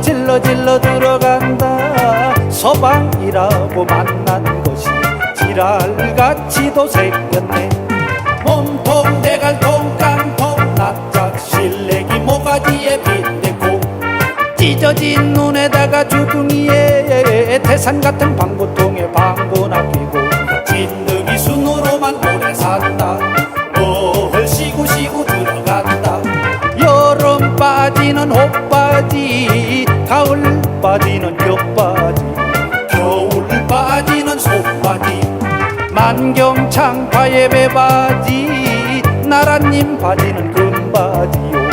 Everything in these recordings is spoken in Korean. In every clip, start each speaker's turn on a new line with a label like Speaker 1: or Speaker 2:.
Speaker 1: 질러 질러 들어간다. 서방이라고 만난 것이 지랄같이도 생겼네. 몸통 대갈통 깡통 납작 실내기 모가지에 빗대고 찢어진 눈에다가 주둥이에 태산 같은 방구통에 방구나 끼고 진드기 순으로만 오래 산다. 뭘 시구시구 들어간다. 여름 빠지는 옷바지 가을 빠지는 겹바지. 겨울 빠지는 속바지. 만경창파의 배바지. 나라님 바지는 금바지요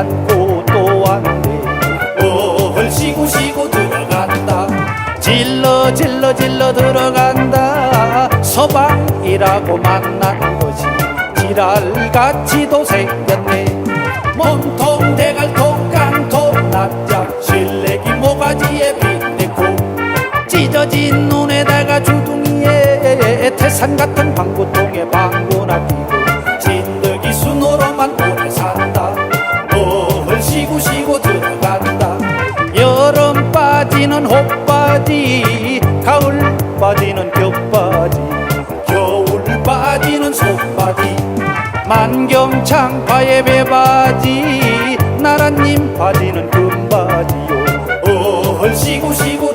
Speaker 1: 않고 또 왔네. 뭘 시구시구 들어간다. 질러 질러 질러 들어간다. 서방이라고 만난 것이 지랄같이도 생겼네. 몸통 대갈통 깡통 납작 실내기 모가지에 빗대고. 찢어진 눈에다가 주둥이에 태산 같은 방구통에 방구나 끼고 빠지는 옷바지 가을 빠지는 겹바지 겨울 빠지는 속바지 만경창파의 배바지 나라님 바지는 금바지요. 뭘 시구시구